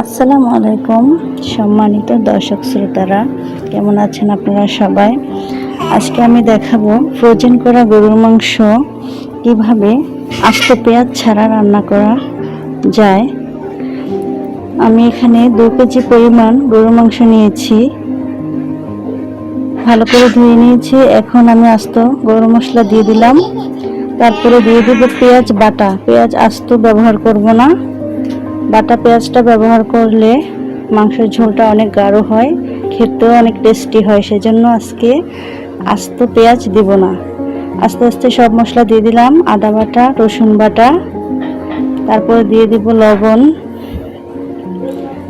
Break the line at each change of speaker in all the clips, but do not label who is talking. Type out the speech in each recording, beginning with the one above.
আসসালামু আলাইকুম সম্মানিত দর্শক শ্রোতারা, কেমন আছেন আপনারা সবাই? আজকে আমি দেখাবো ফ্রোজেন করা গরুর মাংস, কীভাবে আস্ত পেঁয়াজ ছাড়া রান্না করা যায়। আমি এখানে দু কেজি পরিমাণ গরুর মাংস নিয়েছি। ভালো করে ধুয়ে নিয়েছি। এখন আমি আস্ত গরম মশলা দিয়ে দিলাম। তারপরে দিয়ে দেব পেঁয়াজ বাটা। পেঁয়াজ আস্ত ব্যবহার করব না। বাটা পেঁয়াজটা ব্যবহার করলে মাংসের ঝোলটা অনেক গাঢ় হয়, খেতেও অনেক টেস্টি হয়, সেজন্য আজকে আস্ত পেঁয়াজ দিব না। আস্তে আস্তে সব মশলা দিয়ে দিলাম, আদা বাটা, রসুন বাটা, তারপর দিয়ে দিব লবণ,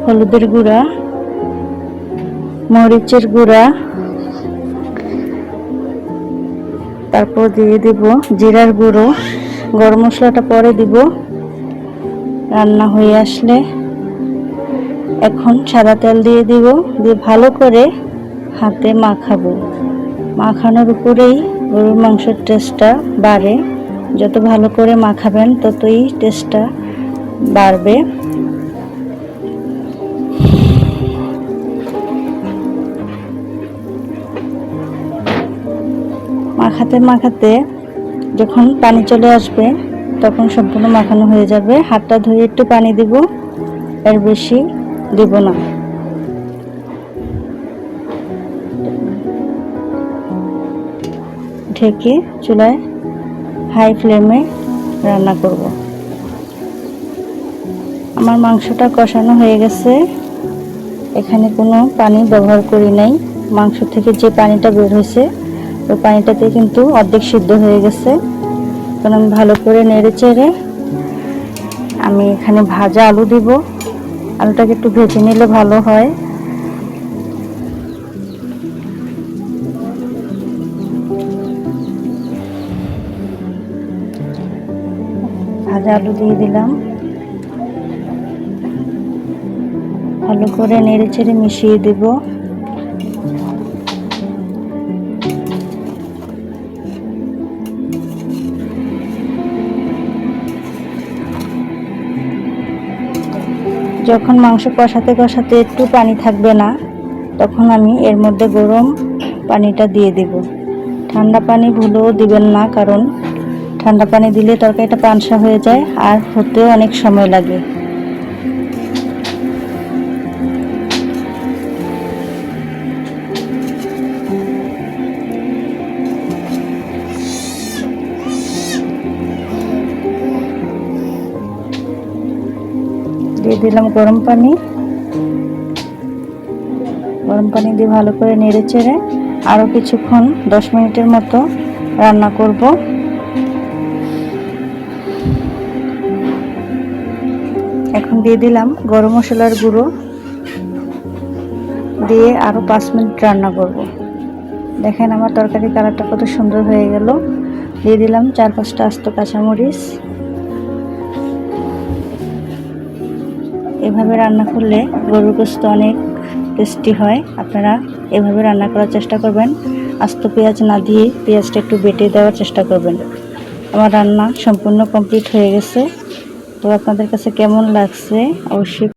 হলুদের গুঁড়া, মরিচের গুঁড়া, তারপর দিয়ে দিব জিরার গুঁড়ো, গরম মশলাটা পরে দিব। রান্না হয়ে আসলে এখন সাদা তেল দিয়ে দিব, দিয়ে ভালো করে হাতে মাখাবো। মাখানোর উপরেই গরুর মাংসের টেস্টটা বাড়ে। যত ভালো করে মাখাবেন ততই টেস্টটা বাড়বে। মাখাতে মাখাতে যখন পানি চলে আসবে তখন সম্পূর্ণ মাখানো হয়ে যাবে। হাতটা ধুয়ে একটু পানি দিব। এর বেশি দিব না। ঢেকে চুলায় হাই ফ্লেমে রান্না করব। আমার মাংসটা কষানো হয়ে গেছে। এখানে কোনো পানি ব্যবহার করি নাই। মাংস থেকে যে পানিটা বের হয়েছে, ওই পানিটাতে কিন্তু অর্ধেক সিদ্ধ হয়ে গেছে। এখন আমি ভালো করে নেড়ে চেড়ে আমি এখানে ভাজা আলু দিব। আলুটাকে একটু ভেজে নিলে ভালো হয়। ভাজা আলু দিয়ে দিলাম। ভালো করে নেড়ে চেড়ে মিশিয়ে দেবো। যখন মাংস কষাতে কষাতে একটু পানি থাকবে না, তখন আমি এর মধ্যে গরম পানিটা দিয়ে দেব। ঠান্ডা পানি ভুলেও দিবেন না, কারণ ঠান্ডা পানি দিলে তরকারিটা পানসা হয়ে যায় আর হতেও অনেক সময় লাগে। দিয়ে দিলাম গরম পানি। গরম পানি দিয়ে ভালো করে নেড়ে চেড়ে আরও কিছুক্ষণ দশ মিনিটের মতো রান্না করব। এখন দিয়ে দিলাম গরম মশলার গুঁড়ো। দিয়ে আরও পাঁচ মিনিট রান্না করব। দেখেন আমার তরকারি কালারটা কত সুন্দর হয়ে গেল। দিয়ে দিলাম চার পাঁচটা আস্ত কাঁচামরিচ। এভাবে রান্না করলে গরুর গোস্ত অনেক টেস্টি হয়। আপনারা এভাবে রান্না করার চেষ্টা করবেন। আস্ত পেঁয়াজ না দিয়ে পেঁয়াজটা একটু বেটে দেওয়ার চেষ্টা করবেন। আমার রান্না সম্পূর্ণ কমপ্লিট হয়ে গেছে। তো আপনাদের কাছে কেমন লাগছে? অবশ্যই